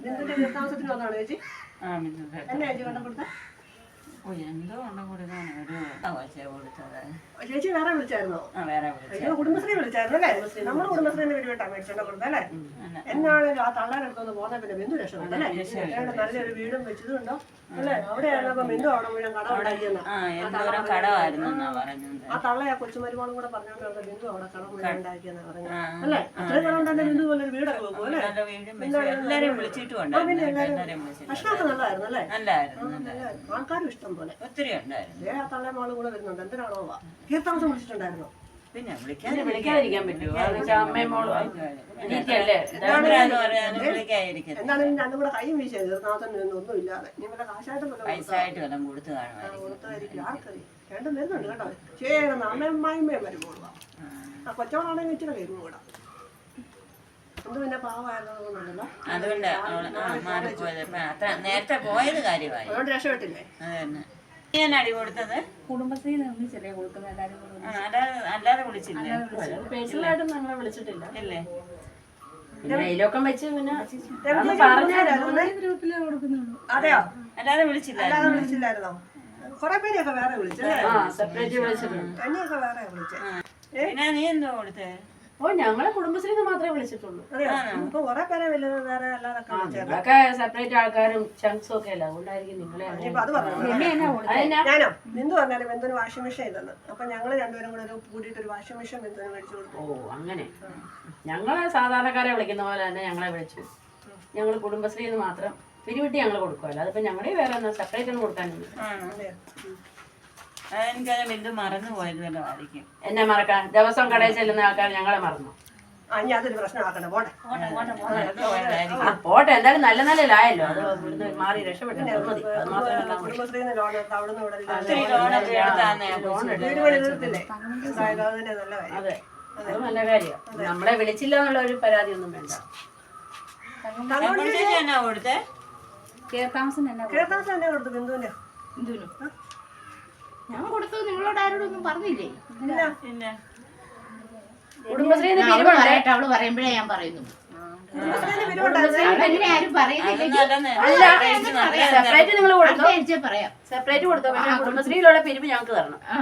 ബിന്ദുവിന്റെ താമസത്തിന് വന്നതാണോ ചേച്ചി? ആ എന്നെ ചേച്ചി വെള്ളം കൊടുത്ത? ഓ എന്തോ കൊണ്ടു കൊടുക്കാൻ ഒരു ആവാച്ച കൊടുത്തത് ചേച്ചി വേറെ വിളിച്ചായിരുന്നോ. വേറെ അയ്യോ കുടുംബശ്രീ വിളിച്ചായിരുന്നു അല്ലേ? നമ്മുടെ കുടുംബശ്രീന്റെ വീട് വിട്ടാ മേടിച്ചോണ്ട് കൊടുത്തത് അല്ലേ? ആ തള്ളാരെടുത്തൊന്ന് പോന്ന പിന്നെ ബിന്ദു രക്ഷപ്പെട്ടു അല്ലേ? നല്ലൊരു വീടും വെച്ചതുണ്ടോ? അല്ലേ? അവിടെയായിരുന്നപ്പോ ബിന്ദു അവിടെ മുഴുവൻ കട ഉണ്ടാക്കിയെന്ന ആ തള്ള ആ കൊച്ചുമരുമോളും കൂടെ പറഞ്ഞോണ്ട് ബിന്ദു അവിടെ കട മുഴുവൻ ഉണ്ടാക്കിയെന്നാ പറഞ്ഞത്. അല്ലേ? അത്രയും കടം ഉണ്ടെങ്കിൽ ബിന്ദു പോലെ ഒരു വീടൊക്കെ വെക്കും അല്ലേ? എല്ലാരെയും വിളിച്ചിട്ടും ഭക്ഷണമൊക്കെ നല്ലതായിരുന്നു അല്ലേ? ആൾക്കാരും ഇഷ്ടം. പോലെ. ഒത്തിരി ഉണ്ടായിരുന്നു. ഏ ആ തള്ളേ മോളും കൂടെ വരുന്നുണ്ട്. എന്തിനാണോ കീർത്താമസം വിളിച്ചിട്ടുണ്ടായിരുന്നു? പിന്നെ വിളിക്കാൻ വിളിക്കാതിരിക്കാൻ പറ്റുമോ? കാരണം വെച്ചാൽ അമ്മയും മോളും അനിയത്തിയല്ലേ എന്താന്ന് പറയാനും വിളിക്കാതിരിക്കത്തില്ല എന്താണെങ്കിലും രണ്ടും കൂടെ കൈ വീശിയത് കീർത്താമസം ഒന്നും ഇല്ലാതെ നീ വല്ല കാശായിട്ട് വല്ലതും പൈസ ആയിട്ട് വല്ലതും കൊടുത്തു കാണുമായിരിക്കും. കൊടുത്തായിരിക്കും. ആർക്കറിയാം രണ്ടും വരുന്നുണ്ട് കേട്ടോ. ചേരുന്ന അമ്മയും അമ്മായിമ്മയും വരുമ്പോഴുവാ ആ ഇച്ചിരി വരും കൂടെ എന്ത് പിന്നെ പാവമായിരുന്നതുകൊണ്ടല്ലോ അതുകൊണ്ട് അവൾ ആ മാറിപ്പോയത് ഇപ്പൊ അത്ര നേരത്തെ പോയത് കാര്യമായി. അതുകൊണ്ട് രക്ഷപ്പെട്ടില്ലേ? അത് തന്നെ. ഞാൻ അടി കൊടുത്തത്? കുടുംബശ്രീ നിർമ്മിച്ചല്ലേ? കൊടുക്കുന്നത് ആ, അല്ലാതെ അല്ലാതെ വിളിച്ചില്ലേ? പേഴ്സണലായിട്ടും ഞങ്ങളെ വിളിച്ചിട്ടില്ല. അല്ലേ അതിലൊക്കെ വെച്ച് പിന്നെ രമണി പറഞ്ഞായിരുന്നു. ഗ്രൂപ്പിലേ കൊടുക്കുന്നുള്ളൂ. അതെയോ? അല്ലാതെ വിളിച്ചില്ല അല്ലാതെ വിളിച്ചില്ലായിരുന്നോ? കുറെ പേരെയൊക്കെ വേറെ വിളിച്ചല്ലേ? ആ സെപ്പറേറ്റ് വിളിച്ചിട്ടുണ്ട്. എന്നെയൊക്കെ വേറെ വിളിച്ചേ. പിന്നെ നീ എന്തോ കൊടുത്തേ? ഓ ഞങ്ങളെ കുടുംബശ്രീന്ന് മാത്രമേ വിളിച്ചിട്ടുള്ളൂ. ഞങ്ങളൊക്കെ സെപ്പറേറ്റ് ആൾക്കാരും ചങ്ക്സും ഒക്കെ അല്ല അതുകൊണ്ടായിരിക്കും നിങ്ങളെ ബിന്ദു പറഞ്ഞാലും ബിന്ദുന് വാഷിംഗ് മെഷീൻ ഇല്ലെന്ന്. അപ്പൊ ഞങ്ങൾ രണ്ടുപേരും കൂടെ ഒരു കൂടിയിട്ട് ഒരു വാഷിംഗ് മെഷീൻ ബിന്ദുവിന് മേടിച്ചു കൊടുത്തു. ഓ അങ്ങനെ. ഞങ്ങളെ സാധാരണക്കാരെ വിളിക്കുന്ന പോലെ തന്നെ ഞങ്ങളെ വിളിച്ചു. ഞങ്ങൾ കുടുംബശ്രീന്ന് മാത്രം പിരിവിട്ടി ഞങ്ങൾ കൊടുക്കുമല്ലോ അതിപ്പോ ഞങ്ങളെ വേറെ ഒന്നും സെപ്പറേറ്റ് ഒന്നും കൊടുക്കാനില്ല. മറന്നു ആയിരിക്കും എന്നെ മറക്കാൻ. ദിവസം കടയിൽ ചെല്ലുന്ന ആൾക്കാർ ഞങ്ങളെ മറന്നു. ആ ഇനി അതൊരു പ്രശ്നമാക്കണ്ട. പോട്ടെ. പോയതായിരിക്കും ആ പോട്ടെ. എന്തായാലും നല്ല നിലയിലായല്ലോ. അത് ഇവിടുന്ന് മാറി രക്ഷപ്പെട്ടു. അത് മതി. അത് മാത്രമല്ല കുടുംബശ്രീന്ന് ലോൺ എടുത്ത് അവിടുന്ന് ഇവിടെ എല്ലാം ഒത്തിരി ലോണൊക്കെ എടുത്താന്നേ വീട് പണി തീർത്തില്ലേ എന്തായാലും അത് തന്നെ നല്ല കാര്യം. അതെ. അത്. നല്ല കാര്യമാണ് നമ്മളെ വിളിച്ചില്ല എന്നുള്ള ഒരു പരാതി ഒന്നും വേണ്ട ചേച്ചി എന്നാ കൊടുത്തേ? കേരതാമസം തന്നെ കൊടുത്തു? ബിന്ദുവിന്റെ എന്തിനു ഞാൻ കൊടുത്തത് നിങ്ങളോട് ആരോടൊന്നും പറഞ്ഞില്ലേ? കുടുംബശ്രീന്ന് അവൾ പിരിവുണ്ട്? പറയട്ടെ അവൾ പറയുമ്പോഴേ ഞാൻ പറയുന്നു. അങ്ങനെ ആരും അല്ല, സെപ്പറേറ്റ് നിങ്ങൾ കൊടുത്തോ? പറയാം. സെപ്പറേറ്റ് കൊടുത്തോ? പക്ഷേ കുടുംബശ്രീയിലുള്ള പിരിവ് ഞങ്ങൾക്ക് തരണം. ആ.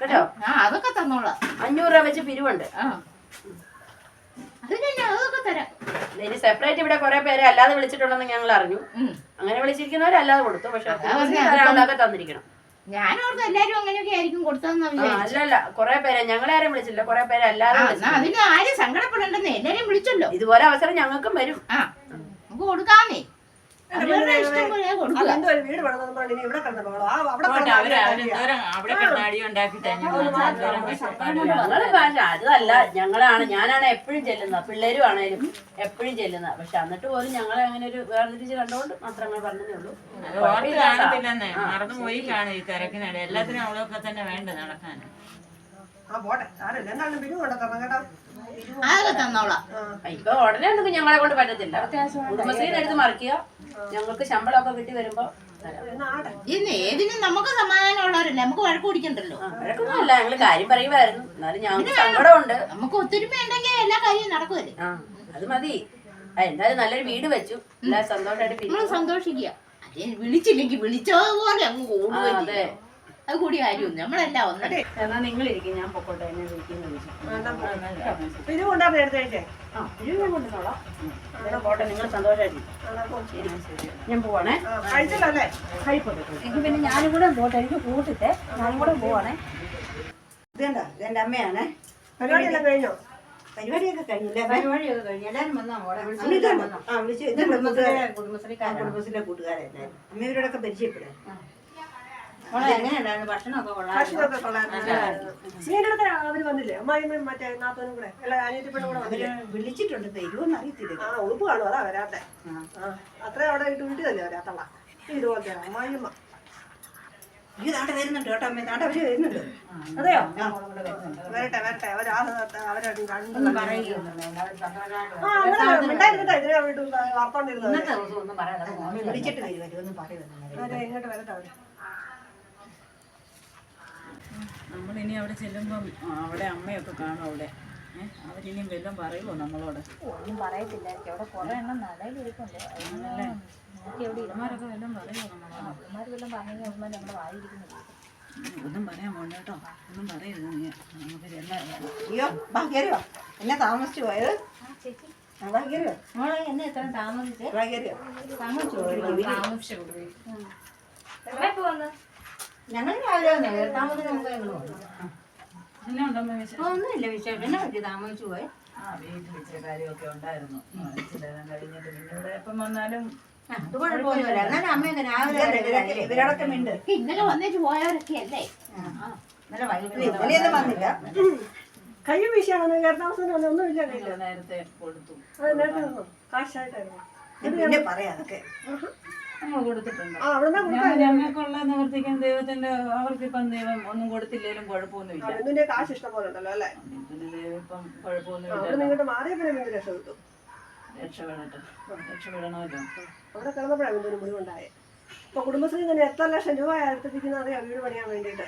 കേട്ടോ? ആ അതൊക്കെ തന്നോളാം. അഞ്ഞൂറ് രൂപ വെച്ച് പിരിവുണ്ട്. ആ. അത് ഞാൻ അതൊക്കെ തരാം. ഇനി സെപ്പറേറ്റ് ഇവിടെ കുറെ പേരെ അല്ലാതെ വിളിച്ചിട്ടുണ്ടെന്ന് ഞങ്ങൾ അറിഞ്ഞു. ഉം. അങ്ങനെ വിളിച്ചിരിക്കുന്നവരല്ലാതെ കൊടുത്തു. പക്ഷെ തന്നിരിക്കണം. ഞാൻ ഓർത്ത് എല്ലാരും അങ്ങനെയൊക്കെ ആയിരിക്കും കൊടുത്തതെന്ന് വിചാരിച്ചു അല്ലല്ല കുറെ പേരെ ഞങ്ങളെ ആരും വിളിച്ചില്ല കുറെ പേരെ ആ, വിളിച്ചു എന്നാ അതിന് ആരും സങ്കടപ്പെടണ്ടെന്ന് എല്ലാരെയും വിളിച്ചല്ലോ. ഇതുപോലെ അവസരം ഞങ്ങൾക്കും വരും. ആ നമുക്ക് കൊടുക്കാന്നേ. വീട് ഇനി ഇവിടെ ആ അവിടെ പോട്ടെ അവർ അവരെന്തോരം ഭാഷ അതല്ല ഞങ്ങളാണ് ഞാനാണ് എപ്പോഴും ചെല്ലുന്നത്. പിള്ളേരും ആണേലും എപ്പോഴും ചെല്ലുന്നത്. പക്ഷെ എന്നിട്ട് പോലും ഞങ്ങളെ അങ്ങനെ ഒരു വേർതിരിച്ച് കണ്ടുകൊണ്ട് മാത്രം അങ്ങനെ പറഞ്ഞതേ ഉള്ളൂ. ഓർത്ത് കാണത്തില്ലെന്നേ. മറന്നു പോയി കാണും ഈ തിരക്കിനിടെ. എല്ലാത്തിനും അവളൊക്കെ തന്നെ വേണ്ട നടക്കാൻ ആ പോട്ടെ. കേട്ടോ. അതൊക്കെ തന്നോളാം? ഇപ്പൊ ഉടനെ ഒന്നും ഞങ്ങളെ കൊണ്ട് പറ്റത്തില്ല. കുടുംബശ്രീന്ന് എടുത്ത് മറിക്കുക. ഞങ്ങൾക്ക് ശമ്പളമൊക്കെ കിട്ടി വരുമ്പോ ഇന്ന് ഏതിനും നമുക്ക് സമാധാനമുള്ളവരല്ലേ നമുക്ക് വഴക്ക് കുടിക്കണ്ടല്ലോ വഴക്കൊന്നുമല്ല ഞങ്ങൾ കാര്യം പറയുമായിരുന്നു. എന്നാലും ഞങ്ങൾക്ക് സങ്കടമുണ്ട് നമുക്ക് ഒത്തൊരുമ ഉണ്ടെങ്കിൽ എല്ലാ കാര്യവും നടക്കുമല്ലേ? അത് മതി. എന്തായാലും നല്ലൊരു വീട് വെച്ചു. എല്ലാ സന്തോഷമായിട്ട് സന്തോഷിക്കുക. വിളിച്ചില്ലെങ്കിൽ വിളിച്ചതുപോലെ അങ്ങ് ഓടുകയും അതെ കൂടി കാര്യമൊന്നും നമ്മളെല്ലാം ഒന്നേ എന്നാ നിങ്ങൾ ഇരിക്കും ഞാൻ പൊക്കോട്ടെ എന്നെ വിളിക്കുന്നു വിളിച്ചു പിരിവ് കൊണ്ടായിരുന്നു എടുത്ത് ആ ഇത് ഞാൻ കൊണ്ടുവന്നോളാം. എന്നാ പോട്ടെ നിങ്ങൾ സന്തോഷമായിരിക്കും ഞാൻ പോവാണേ. കഴിച്ചല്ലേ കഴിപ്പോട്ടെ എനിക്ക് പിന്നെ ഞാനും കൂടെ പോട്ടെ എനിക്ക് കൂട്ടിട്ടെ. ഞാനും കൂടെ പോവാണേ. ഇതുണ്ടോ? ഇതെന്റെ അമ്മയാണേ. പരിപാടിയെല്ലാം കഴിഞ്ഞോ? പരിപാടിയൊക്കെ കഴിഞ്ഞില്ലേ പരിപാടിയൊക്കെ കഴിഞ്ഞു. എല്ലാവരും വന്നാ? മോളെ വിളിച്ചു കുടുംബശ്രീ കുടുംബശ്രീ കുടുംബശ്രീ കൂട്ടുകാരെ അമ്മ ഇവരോടൊക്കെ പരിചയപ്പെടാം. ഭക്ഷണമൊക്കെ കൊള്ളാം ഭക്ഷണമൊക്കെ കൊള്ളായിരുന്നു സീനിടത്തെ അവർ വന്നില്ലേ? അമ്മായിമ്മയും മറ്റേ നാത്തോനും കൂടെ? അല്ല അനിയത്തി പെണ്ണും കൂടെ അവർ വന്നില്ലേ വിളിച്ചിട്ടുണ്ട് തരുമെന്ന് അറിയത്തില്ല ആ ഉടുപ്പ് കാണും അതാ വരാത്തെ. അത്ര അവിടെ ഇട്ട് തന്നെ വരാത്തള്ള ഇതുപോലത്തെ അമ്മായിമ്മ നാട്ടെ വരുന്നുണ്ട് കേട്ടോ അമ്മ നാട്ടെ അവർ വരുന്നുണ്ട്. അതെയോ? വരട്ടെ വരട്ടെ. അവരാ അവരെ കണ്ടു ഇതിനെ വീട്ടിൽ വിളിച്ചിട്ട് വരും വരുമെന്ന് പറയുന്നു എങ്ങോട്ട് വരട്ടെ അവർ. നമ്മളിനി അവിടെ ചെല്ലുമ്പം അവിടെ അമ്മയൊക്കെ കാണും അവിടെ? അവരിനിയും വല്ലതും പറയുമോ നമ്മളോട്? ഒന്നും പറയത്തില്ലായിരിക്കും. അവിടെ കുറെ എണ്ണം നടയിലിരിപ്പുണ്ട് അവന്മാരൊക്കെ വല്ലതും പറയുമോ നമ്മളോട്? വല്ലതും നമ്മുടെ വായിരിക്കുന്നില്ല ഒന്നും പറയാൻ പോണ്ട കേട്ടോ. ഒന്നും പറയരുത് നീ. നമുക്ക് അയ്യോ ഭാഗ്യരോ എന്നെ താമസിച്ചു പോയത്? ചേച്ചി. മോളെ എന്നെ എത്ര താമസിച്ചേ? കയറിയോ താമസിച്ചു? എപ്പോ വന്ന് ഞങ്ങൾ രാവിലെ വന്നേ ഞങ്ങൾ വിശേഷം? ഒന്നുമില്ല വിശേഷം. എന്നെ പറ്റി താമസിച്ചു പോയെ. ആ വീട്ടിൽ ഇച്ചിരി കാര്യമൊക്കെ ഉണ്ടായിരുന്നു. ആ, ഇച്ചിരി നേരം കഴിഞ്ഞിട്ട് പിന്നെ ഇവിടെ എപ്പം വന്നാലും ആ, അത് കുഴപ്പമൊന്നുമില്ല. എന്നാലും അമ്മയൊക്കെ രാവിലെ വരെ ഇവരോടൊക്കെ മിണ്ട്. ഇന്നലെ വന്നേച്ച് പോയവരൊക്കെ അല്ലേ? ഇന്നലെ വൈകിട്ട് ഇന്നലെയൊന്നും വന്നില്ല. കൈ കയറത്താമസം ഒന്നും ഇല്ല. നേരത്തെ കൊടുത്തു. അത് നേരത്തെ തന്നോ? കാശായിട്ടായിരുന്നു. പറയാ പിന്നെ പറയാം അതൊക്കെ. ഞങ്ങൾക്കുള്ള നിവർത്തിക്കാൻ ദൈവത്തിന്റെ അവർക്കിപ്പം ദൈവം ഒന്നും കൊടുത്തില്ലേലും കുഴപ്പമൊന്നുമില്ല. കാശ് ഇഷ്ടം പോലെ ഉണ്ടല്ലോ അല്ലേ? ദൈവം ഇപ്പം കുഴപ്പമൊന്നുമില്ല. രക്ഷപ്പെടട്ടെ രക്ഷപ്പെടണമല്ലോ അവിടെ കിടന്നപ്പോഴാണ് മുറിവുണ്ടായേ. ഇപ്പൊ കുടുംബശ്രീ തന്നെ എത്ര ലക്ഷം രൂപ എടുത്തിരിക്കുന്ന അറിയാം വീട് പണിയാൻ വേണ്ടിയിട്ട്.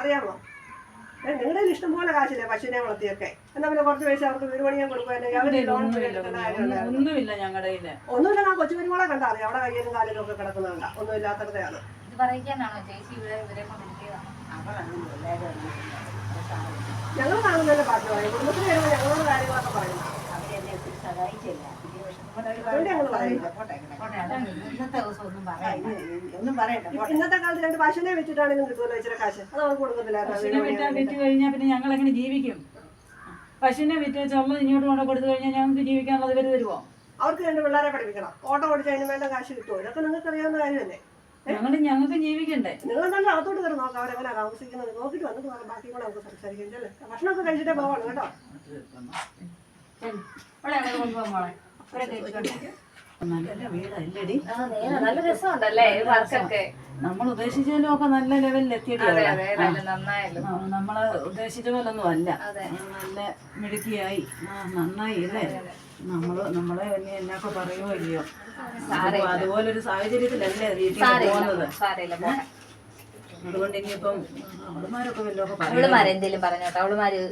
അറിയാമോ? നിങ്ങളുടെ ഇഷ്ടം പോലെ കാശില്ലേ പശുവിനെ വളർത്തിയൊക്കെ? എന്നാ പിന്നെ കുറച്ച് പൈസ അവർക്ക് വീട് പണിയാൻ അവർ ലോൺ ഒന്നുമില്ല ഞങ്ങളുടെ കയ്യിൽ. ഞാൻ കൊച്ചു പെരുമോളെ കണ്ടാ അറിയാം അവിടെ കയ്യിലും കാലിലും ഒക്കെ കിടക്കുന്നുണ്ട് ഒന്നും ഇല്ലാത്തതാണ് ഞങ്ങൾ കാണുന്നതിന്റെ പാട്ടുമായി കുടുംബത്തിന് വരുമ്പോൾ ഞങ്ങളോട് കാര്യങ്ങളൊക്കെ പറയുന്നു അവരെന്നെ സഹായിച്ചില്ല? ഇന്നത്തെ ദിവസം ഒന്നും പറയണ്ട ഒന്നും പറയണ്ട ഇന്നത്തെ കാലത്ത് രണ്ട് പശുവിനെ വെച്ചിട്ടാണെങ്കിലും കിട്ടുമല്ലോ ഇച്ചിരി കാശ്. അത് അവർക്ക് കൊടുക്കത്തില്ലായിരുന്നു പശുവിനെ വിറ്റാ വിറ്റ് കഴിഞ്ഞാൽ പിന്നെ ഞങ്ങൾ എങ്ങനെ ജീവിക്കും? പശുവിനെ വിറ്റ് ചുമ ഇങ്ങോട്ട് കൊണ്ട് കൊടുത്തു കഴിഞ്ഞാൽ ഞങ്ങൾക്ക് ജീവിക്കാനുള്ളത് വരെ തരുമോ അവർക്ക് രണ്ട് പിള്ളേരെ പഠിപ്പിക്കണം. ഓട്ടോ ഓടിച്ച് അതിന് വേണ്ട കാശ് കിട്ടുമോ ഇതൊക്കെ നിങ്ങൾക്ക് അറിയാവുന്ന കാര്യമല്ലേ? ഞങ്ങൾ ഞങ്ങൾക്ക് ജീവിക്കണ്ടേ? നിങ്ങൾ നല്ല അകത്തോട്ട് കയറി നോക്കാം അവരെങ്ങനെ താമസിക്കുന്നത് നോക്കിട്ട് വന്നിട്ട് നോക്കാം ബാക്കി കൂടെ നമുക്ക് സംസാരിക്കാം ഭക്ഷണമൊക്കെ കഴിച്ചിട്ടേ പോകണം കേട്ടോ. നല്ല വീടല്ലടി നല്ല രസമുണ്ടല്ലേ വർക്കൊക്കെ? നമ്മൾ ഉദ്ദേശിച്ചതിലും ഒക്കെ നല്ല ലെവലിൽ എത്തിയിട്ടുണ്ട് നമ്മൾ ഉദ്ദേശിച്ച പോലൊന്നും അല്ല. നല്ല മിടുക്കിയായി. നന്നായി അല്ലേ? നമ്മൾ നമ്മളെ തന്നെ എന്നൊക്കെ പറയുമോ ഇല്ലയോ. അതുപോലൊരു സാഹചര്യത്തിലല്ലേ വീട്ടിൽ പോകുന്നത്? അതുകൊണ്ട് ഇനിയിപ്പം അവളുമാരൊക്കെ വല്ലതൊക്കെ പറയും അവളുമാര് എന്തേലും പറഞ്ഞോട്ടെ? അവളുമാര്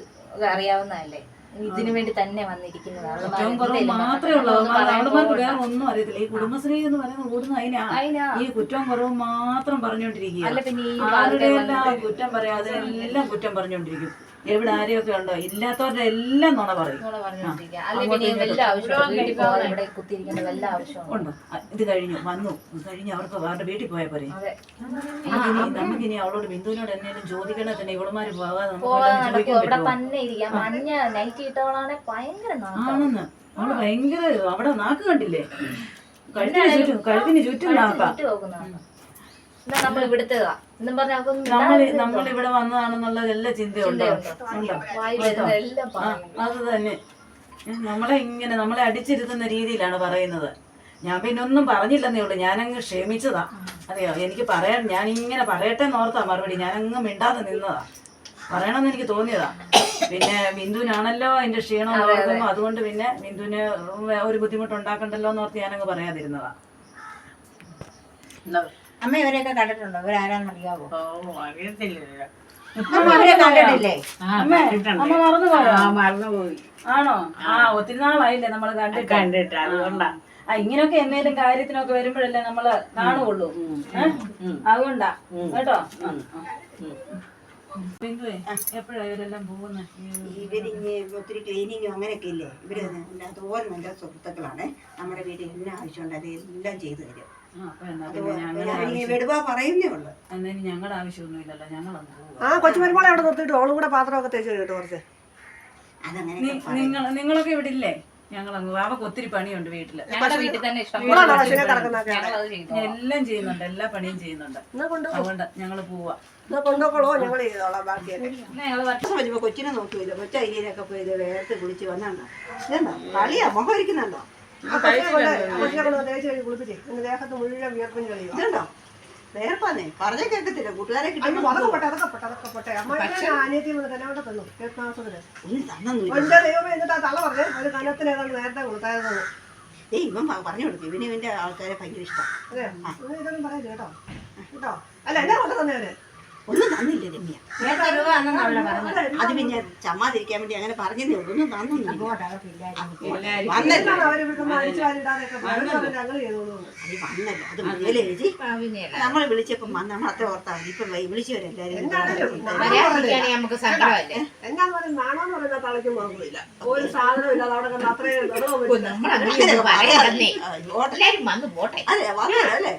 അറിയാവുന്നതല്ലേ? ഇതിനു വേണ്ടി തന്നെ വന്നിരിക്കുന്നത്. കുറ്റവും കുറവും മാത്രമേ ഉള്ളൂ. അവളുമാർക്ക് വേറെ ഒന്നും അറിയത്തില്ല. ഈ കുടുംബശ്രീ എന്ന് പറയുന്നത് കൂടുന്ന അതിനാ അതിനാ ഈ കുറ്റവും കുറവും മാത്രം പറഞ്ഞുകൊണ്ടിരിക്കുക അല്ല പിന്നെ ഈ ആരുടെയെല്ലാം കുറ്റം പറയാതെ എല്ലാം കുറ്റം പറഞ്ഞുകൊണ്ടിരിക്കും. എവിടെ ആരെയൊക്കെ ഉണ്ടോ? ഇല്ലാത്തവരുടെ എല്ലാം നുണ പറയും. ഉണ്ടോ? ഇത് കഴിഞ്ഞു വന്നു. കഴിഞ്ഞ് അവർക്ക് അവരുടെ വീട്ടിൽ പോയാൽ പോരെ. അതെ. നമുക്കിനി നമുക്കിനി അവളോട് ബിന്ദുവിനോട് എന്തെങ്കിലും ചോദിക്കണേ തന്നെ ഇവളുമാര് പോകാതെ നമുക്ക്. ആണെന്ന്. അവൾ ഭയങ്കര അവിടെ നാക്ക് കണ്ടില്ലേ? കഴുത്തിന് ചുറ്റും കഴുത്തിന് ചുറ്റും നാക്കാം. നമ്മൾ എന്നും നമ്മൾ നമ്മൾ ഇവിടെ വന്നതാണെന്നുള്ള എല്ലാ ചിന്തയുണ്ടോ അത് തന്നെ. നമ്മളെ ഇങ്ങനെ നമ്മളെ അടിച്ചിരുത്തുന്ന രീതിയിലാണ് പറയുന്നത്. ഞാൻ പിന്നെ ഒന്നും പറഞ്ഞില്ലെന്നേ ഉള്ളൂ. ഞാനങ്ങ് ക്ഷമിച്ചതാ. അതെയോ? എനിക്ക് പറയാൻ ഞാൻ ഇങ്ങനെ പറയട്ടെ എന്നോർത്താ മറുപടി. ഞാനങ്ങ് മിണ്ടാതെ നിന്നതാ. പറയണമെന്ന് എനിക്ക് തോന്നിയതാ. പിന്നെ ബിന്ദുവിനാണല്ലോ അതിന്റെ ക്ഷീണം അതുകൊണ്ട് പിന്നെ ബിന്ദുവിന് ഒരു ബുദ്ധിമുട്ട് ഉണ്ടാക്കണ്ടല്ലോ എന്നോർത്ത് ഞാനങ്ങ് പറയാതിരുന്നതാ. അമ്മ ഇവരെയൊക്കെ കണ്ടിട്ടുണ്ടോ? ഇവരാരാന്നറിയാവോ അറിയത്തില്ലല്ലോ അമ്മ ഇവരെ കണ്ടിട്ടില്ലേ? അമ്മ അമ്മ മറന്നുപോയോ മറന്നുപോയി ആണോ? ആ. ഒത്തിരി നാളായില്ലേ നമ്മൾ കണ്ടിട്ട്. കണ്ടിട്ട് അതുകൊണ്ടാ. ആ ഇങ്ങനൊക്കെ എന്തെങ്കിലും കാര്യത്തിനൊക്കെ വരുമ്പോഴല്ലേ നമ്മൾ കാണുള്ളൂ? അതുകൊണ്ടാ. കേട്ടോ? ബിന്ദുവേ എപ്പോഴാ ഇവരെല്ലാം പോകുന്നത് ഇവരിഞ്ഞ് ഒത്തിരി ക്ലീനിങ്ങും അങ്ങനെയൊക്കെ ഇല്ലേ? ഇവർ നല്ല സുഹൃത്തുക്കളാണ് നമ്മുടെ വീട്ടിൽ എല്ലാ ആവശ്യമുണ്ട് അത് എല്ലാം ചെയ്തു തരും. വിടുവാ പറയുന്നേ ഉള്ളു. ഞങ്ങളുടെ ആവശ്യമൊന്നുമില്ലല്ലോ ഞങ്ങളൊന്ന് ആ കൊച്ചു പെരുമോളെ അവിടെ നിർത്തിയിട്ട് ഓളും കൂടെ പാത്രമൊക്കെ തേച്ച് കേട്ടോ കുറച്ച്. നിങ്ങൾ നിങ്ങളൊക്കെ ഇവിടെ ഇല്ലേ? ഞങ്ങളങ്ങ് അവക്ക് ഒത്തിരി പണിയുണ്ട് വീട്ടിൽ. ഞങ്ങളുടെ വീട്ടിൽ തന്നെ ഇഷ്ടം എല്ലാം ചെയ്യുന്നുണ്ട് എല്ലാ പണിയും ചെയ്യുന്നുണ്ട്. അതുകൊണ്ട് ഞങ്ങൾ പോവാ. എന്നാ കൊണ്ടുപോക്കോളോ ഞങ്ങൾ ചെയ്തോളാം ബാക്കിയൊക്കെ. ഞങ്ങൾ കൊച്ചിനെ നോക്കിയില്ല കൊച്ചു അരിയിലൊക്കെ പോയി വേർത്ത് കുളിച്ച് വന്നാണ്ടോ കളിയാ മുഖം ഇരിക്കുന്നുണ്ടോ? ദേഹത്ത് മുഴുവൻ വിയർപ്പും ചെളിയോ. ഇതുണ്ടോ? വേർപ്പാന്നേ പറഞ്ഞേ കേൾക്കത്തില്ല. കൂട്ടുകാരെ അയ്യോ കിട്ടും. അതൊക്കെ പോട്ടെ അതൊക്കെ പോട്ടെ അതൊക്കെ പോട്ടെ അമ്മ അനിയത്തി വന്നിട്ട് എന്നെ കൊണ്ട് തന്നു. കേൾക്കാസത്തിന് ഒന്നും തന്നൊന്നുമില്ല എന്റെ ദൈവമേ എന്നിട്ട് ആ തള പറഞ്ഞേ. ഒരു കനത്തിന് ഏതാണ്ട് നേരത്തെ കൊടുത്തായിരുന്നു. ഏയ് ഇവൻ പറഞ്ഞു കൊടുത്തു. ഇവന് ഇവന്റെ ആൾക്കാരെ ഭയങ്കര ഇഷ്ടം. ഇതൊന്നും പറയില്ല കേട്ടോ. കേട്ടോ. അല്ല എന്നെ കൊണ്ടു തന്നേനെ ഒന്നും തന്നില്ല രമ്യ അത് പിന്നെ ചമ്മാതിരിക്കാൻ വേണ്ടി അങ്ങനെ പറഞ്ഞതേ ഉള്ളൂ. ഒന്നും തന്നില്ല വന്നല്ലോ. അത് അത് എഴുതി. നമ്മൾ വിളിച്ചപ്പം നമ്മൾ അത്ര ഓർത്താ മതി. ഇപ്പം വിളിച്ചവരെല്ലാരും നമുക്ക് സങ്കടമല്ലേ? പറയുന്നത്? നാണോന്ന് പറയുന്ന തളയ്ക്കും കുഴപ്പമില്ല ഒരു സാധനം ഇല്ലാതെ അവിടെ കണ്ട് അത്രയും അല്ലേ? വന്നല്ലോ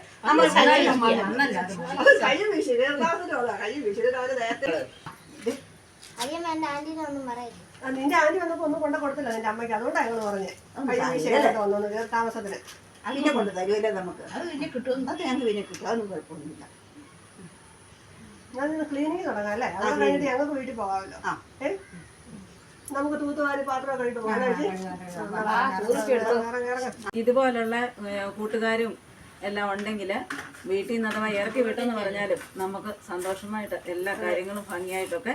നിന്റെ ആന്റി വന്നപ്പോ ഒന്നും കൊണ്ട കൊടുത്തില്ല നിന്റെ അമ്മയ്ക്ക് അതുകൊണ്ടാണ് ഞങ്ങൾ പറഞ്ഞു കൈ വീശി കേട്ടോ വന്നു താമസത്തിന് അതിനെ കൊണ്ട് തരുമല്ലോ നമുക്ക് അത് പിന്നെ കിട്ടും അത് ഞങ്ങൾക്ക് പിന്നെ കിട്ടും അതൊന്നും കുഴപ്പമൊന്നുമില്ല ഞാൻ ക്ലീനിങ് തുടങ്ങാം അല്ലേ അത് കഴിഞ്ഞിട്ട് ഞങ്ങൾക്ക് വീട്ടിൽ പോകാമല്ലോ. ഏ നമുക്ക് തൂത്തുവാരി പാത്രമൊക്കെ കഴിട്ട് പോകാനായിട്ട്. ഇതുപോലുള്ള കൂട്ടുകാരും എല്ലാം ഉണ്ടെങ്കിൽ വീട്ടിൽ നിന്ന് അഥവാ ഇറക്കി വിട്ടെന്ന് പറഞ്ഞാലും നമുക്ക് സന്തോഷമായിട്ട് എല്ലാ കാര്യങ്ങളും ഭംഗിയായിട്ടൊക്കെ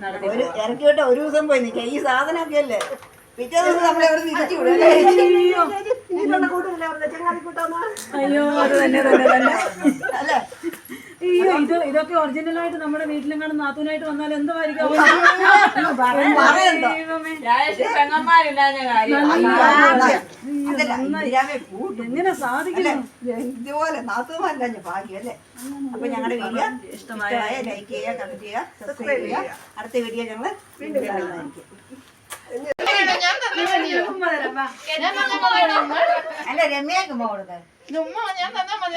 നടത്തി ഒരു ഇറക്കി വിട്ട ഒരു ദിവസം പോയി നിൽക്കുക ഈ സാധനമൊക്കെ അല്ലേ? പിറ്റേ ദിവസം നമ്മളെ അവിടെ തിരിച്ചു വിടും. അയ്യോ. അത് തന്നെ തന്നെ തന്നെ. അല്ലേ? അയ്യോ ഇത് ഇതൊക്കെ ഒറിജിനലായിട്ട് നമ്മുടെ വീട്ടിലും കാണുന്ന നാത്തൂനായിട്ട് വന്നാൽ കൂട്ടും. എങ്ങനെ സാധിക്കുന്നു? ഇതുപോലെ നാത്തുമാരല്ല ഞാൻ ഭാഗ്യം അപ്പൊ ഞങ്ങളുടെ വീഡിയോ ഇഷ്ടമായ ലൈക്ക് ചെയ്യുക കമന്റ് ചെയ്യുക സബ്സ്ക്രൈബ് ചെയ്യുക. അടുത്ത വീഡിയോ ഞങ്ങൾ വീണ്ടും അല്ല രമ്യക്ക് കൊടുക്കാൻ ഉമ്മ ഞാൻ തന്നാ മതി